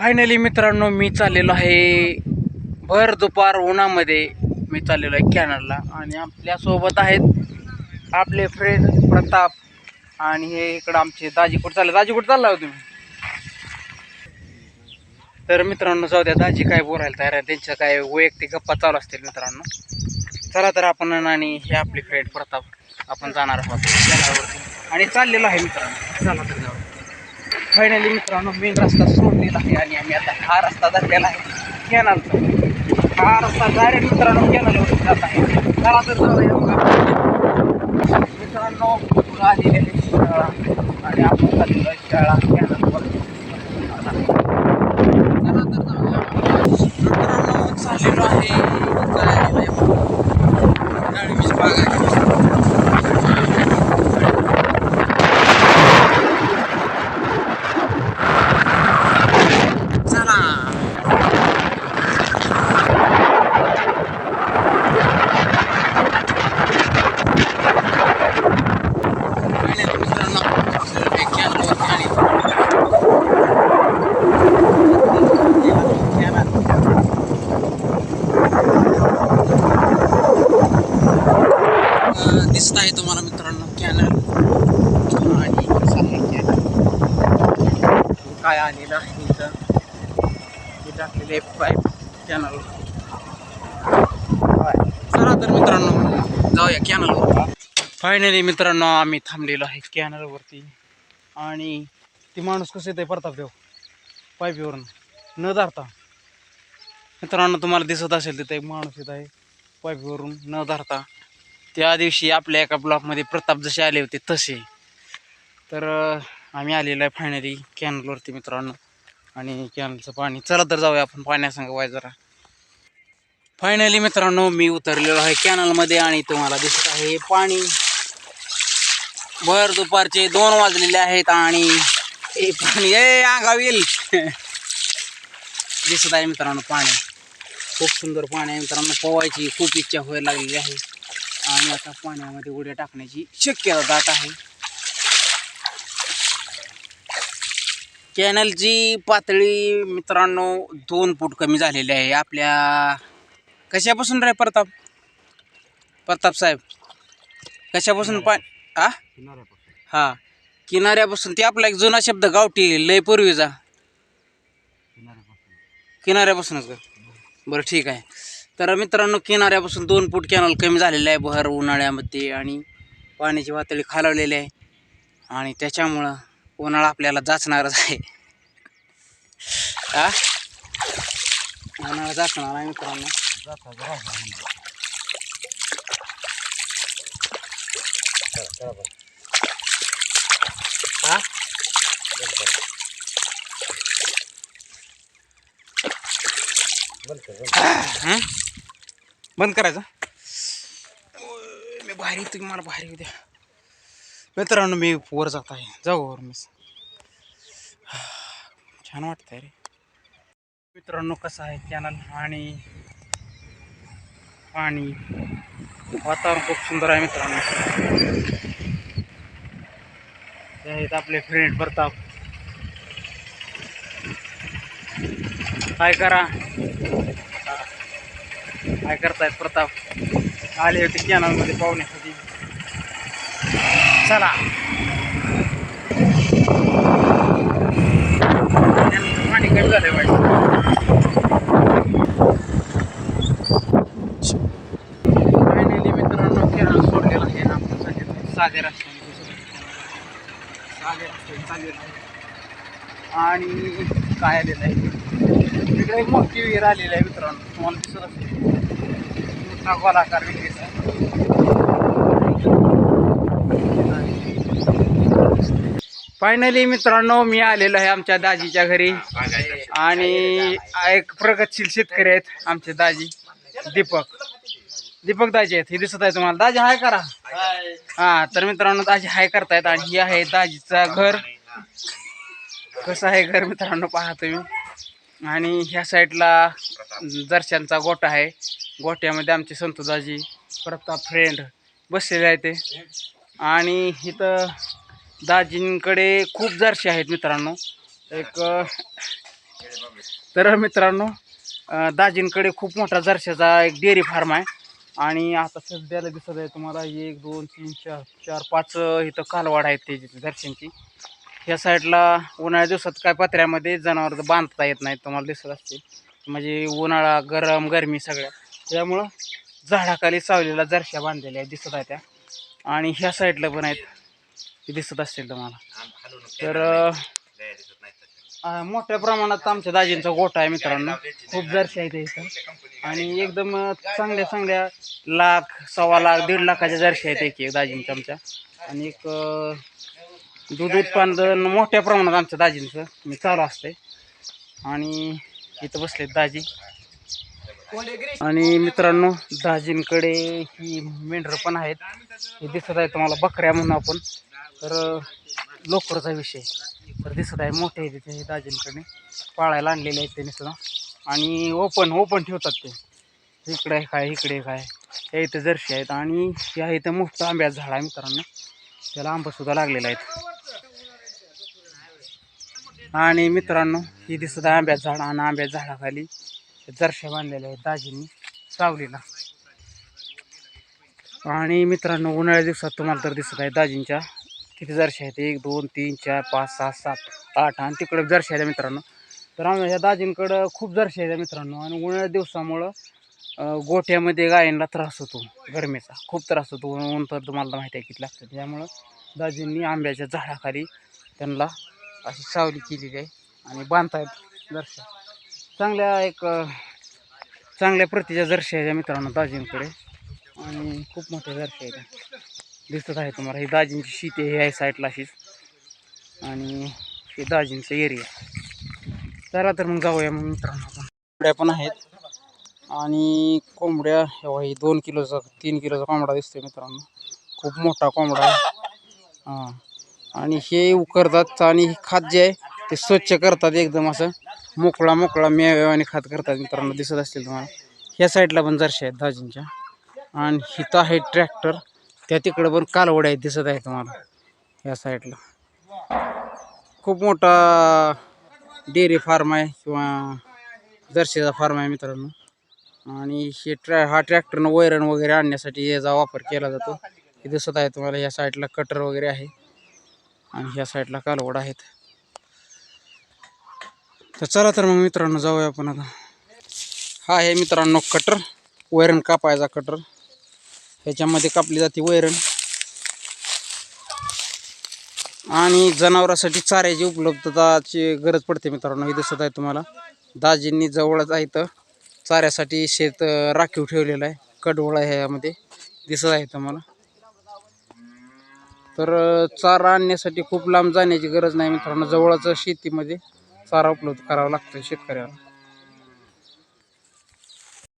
Finally मित्रांनो मी चाललेलो आहे भर दुपार उन्हामध्ये. मी चाललेलो आहे कॅनडला आणि आपल्यासोबत आहेत आपले फ्रेंड प्रताप आणि हे इकडं आमचे दाजी कुठं चालले. दाजी कुठं चालला हो तुम्ही? तर मित्रांनो जाऊ द्या दाजी काय बोलायला तयार आहे त्यांच्या काय वैयक्तिक गप्पा चालू असतील मित्रांनो. चला तर आपण आणि हे आपले फ्रेंड प्रताप आपण जाणार आहोत कॅनलवरती. आणि चाललेलो आहे मित्रांनो. चला तर जाऊ. फायनली मित्रांनो मेन रस्ता सोडलेला आहे आणि आम्ही आता हा रस्ता धरलेला आहे. कॅनलचा. हा रस्ता डायरेक्ट मित्रांनो कॅनलवर जात आहे. चला तर जाऊया मित्रांनो पुढं आलेली आहे शाळा आणि आपण चाललेलो शाळा कॅनलवर. चला तर जाऊया. मित्रांनो चाललेलो आहे जायला डाळिंबीची बाग आहे चला पहिले मित्रांनो हे कॅनलवरती आणि अं, दिसत आहे तुम्हाला मित्रांनो कॅनल आणि कसं आहे कॅनल काय आलेलं आहे इथं हे टाकलेले पाईप कॅनल चला तर मित्रांनो जाऊया कॅनलवर फायनली मित्रांनो आम्ही थांबलेलो आहे कॅनलवरती आणि ती माणूस कसं येते परताप देव पाईपवरून न धरता. मित्रांनो तुम्हाला दिसत असेल तिथं एक माणूस येत आहे पाईपवरून न धरता. त्या दिवशी आपल्या एका ब्लॉकमध्ये प्रताप जसे आले होते तसे. तर आम्ही आलेलो आहे फायनली कॅनलवरती मित्रांनो. आणि कॅनलचं पाणी चला तर जाऊया आपण पाण्यासंग वाय जरा. फायनली मित्रांनो मी उतरलेलो आहे कॅनलमध्ये आणि तुम्हाला दिसत आहे पाणी. भर दुपारचे दोन वाजलेले आहेत आणि हे पाणी ए आगावील. येईल दिसत आहे मित्रांनो पाणी. खूप सुंदर पाणी आहे मित्रांनो पोवायची खूप इच्छा व्हायला लागलेली आहे. आणि आता पाण्यामध्ये उड्या टाकण्याची शक्यता दाट आहे. कॅनलची पातळी मित्रांनो दोन फूट कमी झालेली आहे. आपल्या कशापासून रे प्रताप? प्रताप साहेब कशापासून पा आ? हा किनाऱ्यापासून. ते आपला एक जुना शब्द गावठी लय पूर्वीचा. किनाऱ्यापासूनच का? बरं ठीक आहे. तर मित्रांनो किनाऱ्यापासून दोन फूट कॅनल कमी झालेलं आहे. भर उन्हाळ्यामध्ये आणि पाण्याची पातळी खालवलेली आहे. आणि त्याच्यामुळं उन्हाळा आपल्याला जाचणारच आहे. आ? उन्हाळा जाचणार आहे मित्रांनो. हा बंद करायचं? मी भारी तुम्ही मला भारी उद्या द्या. मित्रांनो मी वर जात आहे. जाऊ वर मी. छान वाटतंय रे. मित्रांनो कसं आहे कॅनल आणि पाणी वातावरण खूप सुंदर आहे मित्रांनो. आहेत आपले फ्रेंड प्रताप. काय करा? काय करतायत प्रताप? आले होते कॅनलमध्ये पाहुण्यासाठी. चला पाणी कमी झालं फायनली मित्रांनो कॅनल सोडलेला आहे आपण सांगितलं साधे रस्त्याने साधे रस्त्याने चाललेलं आहे आणि काय आलेलं आहे? तिकडे एक मोठी विहीर आलेली आहे मित्रांनो. तुम्हाला दिसत असेल. मोठा गोलाकार विहीर आहे. फायनली मित्रांनो मी आलेलो आहे आमच्या दाजीच्या घरी. आणि एक प्रगतशील शेतकरी आहेत आमचे दाजी. दीपक. दीपक दाजी आहेत. हे दिसत आहे तुम्हाला. दाजी हाय करा. हा तर मित्रांनो दाजी हाय करतायत आणि हे आहे दाजीचा घर. कसं आहे घर मित्रांनो पहा तुम्ही. आणि ह्या साईडला दर्शनचा गोठा आहे. गोठ्यामध्ये आमचे संतोदाजी प्रताप फ्रेंड बसलेले आहे ते. आणि इथं दाजींकडे खूप जर्शी आहेत मित्रांनो. एक तर मित्रांनो दाजींकडे खूप मोठा जर्शाचा एक डेअरी फार्म आहे. आणि आता सध्याला दिसत आहे तुम्हाला एक दोन तीन चार चार पाच इथं कालवाड आहेत ते दर्शनची ह्या साईडला उन्हाळ्या दिवसात काय पत्र्यामध्ये जनावर बांधता येत नाहीत तुम्हाला दिसत असतील. म्हणजे उन्हाळा गरम गरमी सगळ्या. त्यामुळं झाडाखाली सावलीला जर्श्या बांधलेल्या आहेत दिसत आहे त्या. आणि ह्या साईडला पण आहेत. ते दिसत असतील तुम्हाला. तर अं, मोठ्या प्रमाणात आमच्या दाजींचा गोठा आहे मित्रांनो. खूप जर्शी आहेत इथं आणि एकदम अं, चांगल्या चांगल्या लाख सव्वा लाख दीड लाखाच्या जर्शी आहेत एक एक दाजींच्या आमच्या. आणि एक अं, दूध उत्पादन मोठ्या प्रमाणात आमच्या दाजींचं. मी चालू असते आणि इथं बसलेत दाजी. आणि मित्रांनो दाजींकडे ही मेंढरं पण आहेत. हे दिसत आहे तुम्हाला बकऱ्या म्हणून आपण. तर लोकरचा विषय. तर दिसत आहे मोठे आहे तिथे हे दाजींकडे. पाळायला आणलेले आहेत त्यांनी सुद्धा. आणि ओपन ओपन ठेवतात ते. इकडे आहे काय इकडे काय. या इथं जर्शी आहेत आणि या इथं मोठं आंब्याचं झाड आहे मित्रांनो. त्याला आंबा सुद्धा लागलेला आहेत. आणि मित्रांनो ही दिसत आहे आंब्याचं झाड आणि आंब्याच्या झाडाखाली जरशा बांधलेल्या आहेत दाजींनी सावलीला. आणि मित्रांनो उन्हाळ्या दिवसात तुम्हाला तर दिसत आहे दाजींच्या. किती जर्शी आहेत एक दोन तीन चार पाच सहा सात आठ आणि तिकडे जर्शी आहेत मित्रांनो. तर आम्ही ह्या दाजींकडं खूप जर्शी आहेत मित्रांनो आणि उन्हाळ्या दिवसामुळं गोठ्यामध्ये गायींना त्रास होतो गरमीचा. खूप त्रास होतो ऊन तर तुम्हाला माहिती आहे किती लागतं. त्यामुळं दाजींनी आंब्याच्या झाडाखाली त्यांना अशी सावली केलेली आहे आणि बांधतायत जरशा चांगल्या एक चांगल्या प्रतीच्या जर्शी आहेत मित्रांनो दाजींकडे. आणि खूप मोठ्या जर्शी आहेत दिसत आहे तुम्हाला. ही दाजींची शेती आहे ह्या साईडला अशीच. आणि हे दाजींचा एरिया चला तर मग जाऊया मग मित्रांनो आपण. कोंबड्या पण आहेत. आणि कोंबड्या हेव्हा ही दोन किलोचा तीन किलोचा कोंबडा दिसतोय मित्रांनो. खूप मोठा कोंबडा हां. आणि हे उकरतात आणि हे खात जे आहे ते स्वच्छ करतात एकदम असं. मोकळा मोकळा मेव्याने खात करतात मित्रांनो. दिसत असतील तुम्हाला. ह्या साईडला पण जरशे आहेत दाजींच्या. आणि हिथं आहे ट्रॅक्टर त्या तिकडं पण कालवड्या आहेत दिसत आहे तुम्हाला ह्या साईडला खूप मोठा डेअरी फार्म आहे किंवा जर्सीचा फार्म आहे मित्रांनो. आणि हे ट्रॅ हा ट्रॅक्टरनं वैरण वगैरे आणण्यासाठी याचा वापर केला जातो. हे दिसत आहे तुम्हाला या साईडला कटर वगैरे आहे. आणि ह्या साईडला कालवड आहेत. तर चला तर मग मित्रांनो जाऊया आपण आता. हा आहे मित्रांनो कटर वैरण कापायचा कटर ह्याच्यामध्ये कापली जाते वैरण. आणि जनावरांसाठी चाऱ्याची उपलब्धताची गरज पडते मित्रांनो. हे दिसत आहे तुम्हाला. दाजींनी जवळच आहे तर चाऱ्यासाठी शेत राखीव ठेवलेलं आहे. कडवळा ह्यामध्ये. दिसत आहे तुम्हाला. तर चारा आणण्यासाठी खूप लांब जाण्याची गरज नाही मित्रांनो. जवळच शेतीमध्ये चारा उपलब्ध करावा लागतो शेतकऱ्याला.